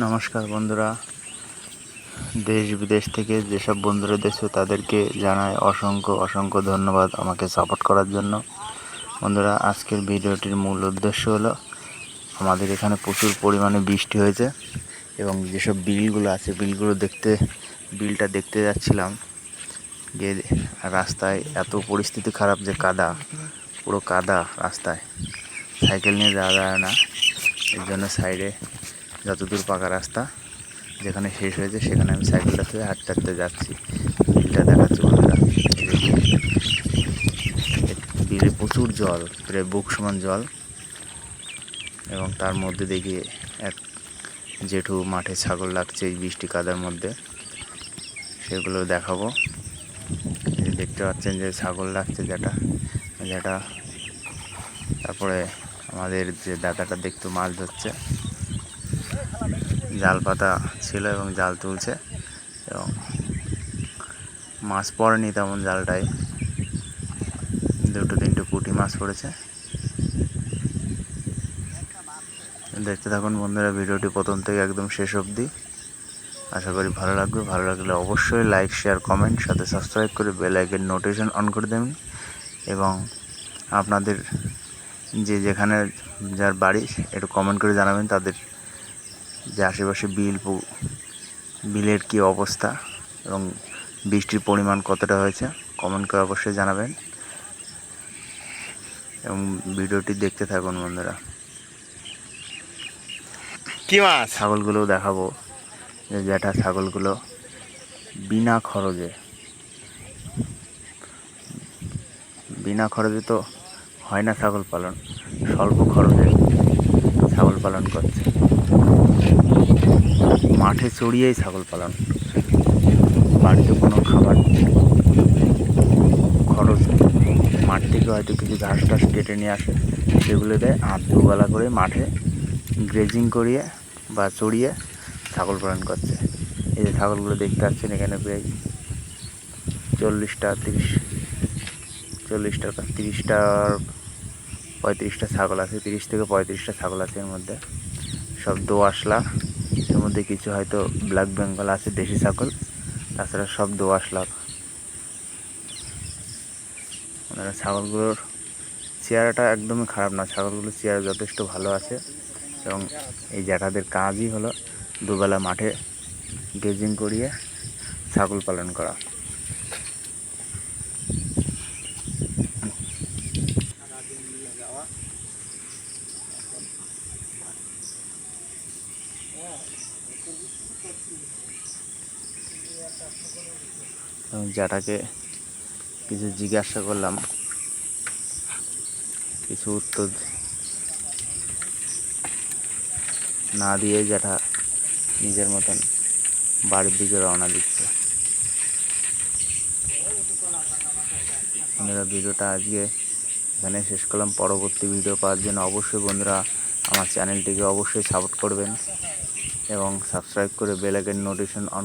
নমস্কার বন্ধুরা। দেশ বিদেশ থেকে যেসব বন্ধুরা দেখছ, তাদেরকে জানায় অসংখ্য অসংখ্য ধন্যবাদ আমাকে সাপোর্ট করার জন্য। বন্ধুরা, আজকের ভিডিওটির মূল উদ্দেশ্য হলো, আমাদের এখানে প্রচুর পরিমাণে বৃষ্টি হয়েছে এবং যেসব বিলগুলো আছে, বিলগুলো দেখতে, বিলটা দেখতে যাচ্ছিলাম, যে রাস্তায় এত পরিস্থিতি খারাপ যে কাদা, পুরো কাদা রাস্তায়। সাইকেল নিয়ে যাওয়া যায় না, এর জন্য সাইডে যতদূর পাকা রাস্তা যেখানে শেষ হয়েছে, সেখানে আমি সাইকেলটা থেকে হাঁটতে হাঁটতে যাচ্ছি। বিলটা দেখাচ্ছি বন্ধুরা। বিলে প্রচুর জল, প্রায় বুক সমান জল। এবং তার মধ্যে দেখি এক জেঠু মাঠে ছাগল লাগছে এই বৃষ্টি কাদার মধ্যে। সেগুলো দেখাবো। দেখতে পাচ্ছেন যে ছাগল লাগছে যেটা যেটা তারপরে আমাদের যে দাদাটা দেখতে মাছ ধরছে। জাল পাতা ছিল এবং জাল তুলছে এবং মাছ পড়েনি তেমন জালটায় দুটো তিনটে পুঁটি মাছ পড়েছে। দেখতে থাকুন বন্ধুরা, ভিডিওটি প্রথম থেকে একদম শেষ অবধি। আশা করি ভালো লাগবে। ভালো লাগলে অবশ্যই লাইক শেয়ার কমেন্ট সাথে সাবস্ক্রাইব করে বেল আইকন নোটিফিকেশন অন করে দেবেন। এবং আপনাদের যে যেখানে যার বাড়ি, একটু কমেন্ট করে জানাবেন, তাদের যে আশেপাশে বিল বিলের কী অবস্থা এবং বৃষ্টির পরিমাণ কতটা হয়েছে কমেন্ট করে অবশ্যই জানাবেন। এবং ভিডিওটি দেখতে থাকুন বন্ধুরা। কি মাছ? ছাগলগুলো দেখাবো। যে জ্যাঠা ছাগলগুলো বিনা খরচে। বিনা খরচে তো হয় না ছাগল পালন স্বল্প খরচে ছাগল পালন করছে। মাঠে চড়িয়েই ছাগল পালন। বাড়িতে কোনো খাবার খরচ মাঠ থেকে হয়তো কিছু ঘাস টাস কেটে নিয়ে আসে, সেগুলো দেয় আর দুবেলা করে মাঠে গ্রেজিং করিয়ে বা চড়িয়ে ছাগল পালন করছে। এই যে ছাগলগুলো দেখতে পাচ্ছেন এখানে প্রায় চল্লিশটা তিরিশ চল্লিশটার কাছ তিরিশটার পঁয়ত্রিশটা ছাগল আছে, তিরিশ থেকে পঁয়ত্রিশটা ছাগল আছে এর মধ্যে। সব দোআঁশলা এর মধ্যে কিছু হয়তো ব্ল্যাক বেঙ্গল আছে, দেশি ছাগল। তাছাড়া সব দোয়াশ লাভ ওনারা ছাগলগুলোর চেয়ারাটা একদমই খারাপ না। ছাগলগুলোর চেয়ার যথেষ্ট ভালো আছে এবং এই জ্যাঠাদের কাজই হলো দুবেলা মাঠে গেজিং করিয়ে ছাগল পালন করা। এবং জ্যাঠাকে কিছু জিজ্ঞাসা করলাম। কিছু উত্তর না দিয়ে জ্যাঠা নিজের মতন বাড়ির দিকে রওনা দিচ্ছে। বন্ধুরা, ভিডিওটা আজকে এখানে শেষ করলাম। পরবর্তী ভিডিও পাওয়ার জন্য অবশ্যই বন্ধুরা আমার চ্যানেলটিকে অবশ্যই সাপোর্ট করবেন এবং সাবস্ক্রাইব করে বেল আইকন নোটিফিকেশন অন